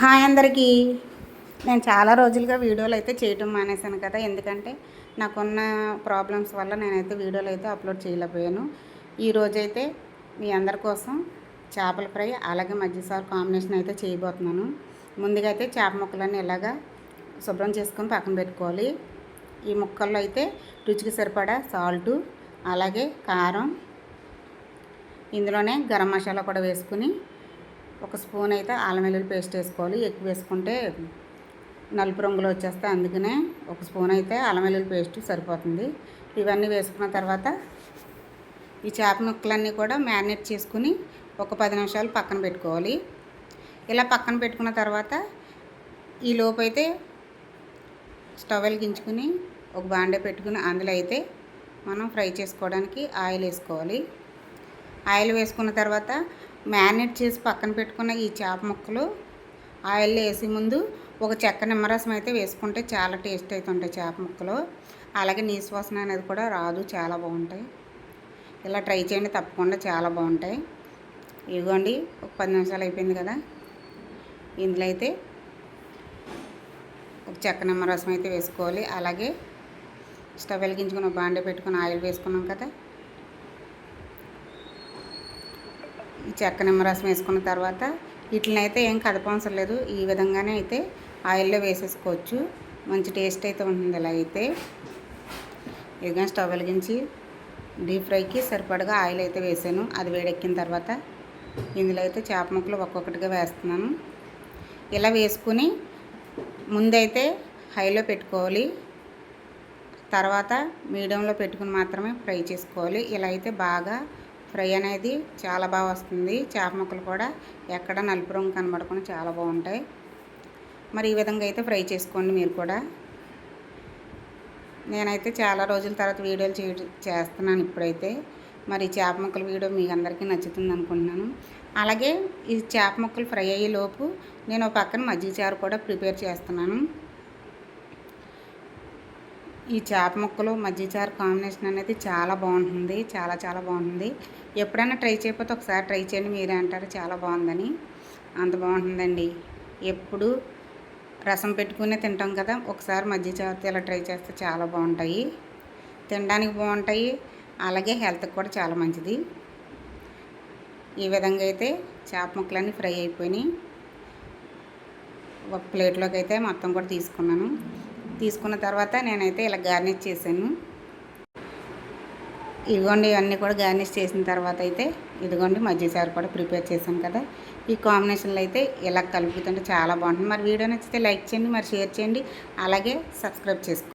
Hi అందరికీ. నేను చాలా రోజులుగా వీడియోలు అయితే చేయటం మానేశాను కదా ఎందుకంటే నాకున్న ప్రాబ్లమ్స్ వల్ల నేనైతే వీడియోలు అయితే అప్లోడ్ చేయలేకపోయాను. ఈ రోజైతే మీ అందరి కోసం చేపల ఫ్రై అలాగే మజ్జిసారు కాంబినేషన్ అయితే చేయబోతున్నాను. ముందుగా అయితే చేప ముక్కలన్నీ ఇలాగా శుభ్రం చేసుకొని పక్కన పెట్టుకోవాలి. ఈ ముక్కల్లో అయితే రుచికి సరిపడా సాల్టు అలాగే కారం ఇందులోనే గరం మసాలా కూడా వేసుకుని ఒక స్పూన్ అయితే అల్లం వెల్లుల్లి పేస్ట్ వేసుకోవాలి. ఎక్కువ వేసుకుంటే నలుపు రంగులో వచ్చేస్తే అందుకనే ఒక స్పూన్ అయితే అల్లం వెల్లుల్లి పేస్ట్ సరిపోతుంది. ఇవన్నీ వేసుకున్న తర్వాత ఈ చేప ముక్కలన్నీ కూడా మ్యారినేట్ చేసుకుని ఒక పది నిమిషాలు పక్కన పెట్టుకోవాలి. ఇలా పక్కన పెట్టుకున్న తర్వాత ఈ లోపు అయితే స్టవ్ వెలిగించుకుని ఒక బాండే పెట్టుకుని అందులో అయితే మనం ఫ్రై చేసుకోవడానికి ఆయిల్ వేసుకోవాలి. ఆయిల్ వేసుకున్న తర్వాత మ్యారినేట్ చేసి పక్కన పెట్టుకున్న ఈ చేప ముక్కలు ఆయిల్లో వేసి ముందు ఒక చెక్క నిమ్మరసం అయితే వేసుకుంటే చాలా టేస్ట్ అయితే ఉంటాయి చేప ముక్కలు. అలాగే నీసు వాసన అనేది కూడా రాదు చాలా బాగుంటాయి. ఇలా ట్రై చేయండి తప్పకుండా చాలా బాగుంటాయి. ఇదిగోండి ఒక పది నిమిషాలు అయిపోయింది కదా. ఇందులో అయితే ఒక చెక్క నిమ్మరసం అయితే వేసుకోవాలి. అలాగే స్టవ్ వెలిగించుకుని బాండే పెట్టుకుని ఆయిల్ వేసుకున్నాం కదా. ఈ చెక్క నిమ్మరసం వేసుకున్న తర్వాత వీటిని అయితే ఏం కదపవసరం లేదు. ఈ విధంగానే అయితే ఆయిల్లో వేసేసుకోవచ్చు. మంచి టేస్ట్ అయితే ఉంటుంది ఇలా అయితే. ఇదిగా స్టవ్ వెలిగించి డీప్ ఫ్రైకి సరిపడగా ఆయిల్ అయితే వేసాను. అది వేడెక్కిన తర్వాత ఇందులో అయితే చేప ముక్కలు ఒక్కొక్కటిగా వేస్తున్నాను. ఇలా వేసుకుని ముందైతే హైలో పెట్టుకోవాలి. తర్వాత మీడియంలో పెట్టుకుని మాత్రమే ఫ్రై చేసుకోవాలి. ఇలా అయితే బాగా ఫ్రై అనేది చాలా బాగా వస్తుంది. చేప ముక్కలు కూడా ఎక్కడ నలుపు రంగు కనబడకుండా చాలా బాగుంటాయి. మరి ఈ విధంగా అయితే ఫ్రై చేసుకోండి మీరు కూడా. నేనైతే చాలా రోజుల తర్వాత వీడియోలు చే చేస్తున్నాను ఇప్పుడైతే. మరి చేప ముక్కల వీడియో మీకు అందరికీ నచ్చుతుంది అనుకుంటున్నాను. అలాగే ఈ చేప ముక్కలు ఫ్రై అయ్యే లోపు నేను పక్కన మజ్జిగ చారు కూడా ప్రిపేర్ చేస్తున్నాను. ఈ చేప ముక్కలు మజ్జిచారు కాంబినేషన్ అనేది చాలా బాగుంటుంది చాలా చాలా బాగుంటుంది. ఎప్పుడైనా ట్రై చేయకపోతే ఒకసారి ట్రై చేయండి మీరే అంటారు చాలా బాగుందని. అంత బాగుంటుందండి. ఎప్పుడు రసం పెట్టుకునే తింటాం కదా ఒకసారి మజ్జిగ చారుతో ఇలా ట్రై చేస్తే చాలా బాగుంటాయి. తినడానికి బాగుంటాయి అలాగే హెల్త్కి కూడా చాలా మంచిది. ఈ విధంగా అయితే చేప ముక్కలన్నీ ఫ్రై అయిపోయినాయి. ఒక ప్లేట్లోకి అయితే మొత్తం కూడా తీసుకున్నాను. తీసుకున్న తర్వాత నేనైతే ఇలా గార్నిష్ చేశాను. ఇదిగోండి ఇవన్నీ కూడా గార్నిష్ చేసిన తర్వాత అయితే ఇదిగోండి మజ్జిగ కూడా ప్రిపేర్ చేశాను కదా. ఈ కాంబినేషన్లో అయితే ఇలా కలుపుతుంటే చాలా బాగుంటుంది. మరి వీడియో నచ్చితే లైక్ చేయండి మరి షేర్ చేయండి. అలాగే సబ్స్క్రైబ్ చేసుకోండి.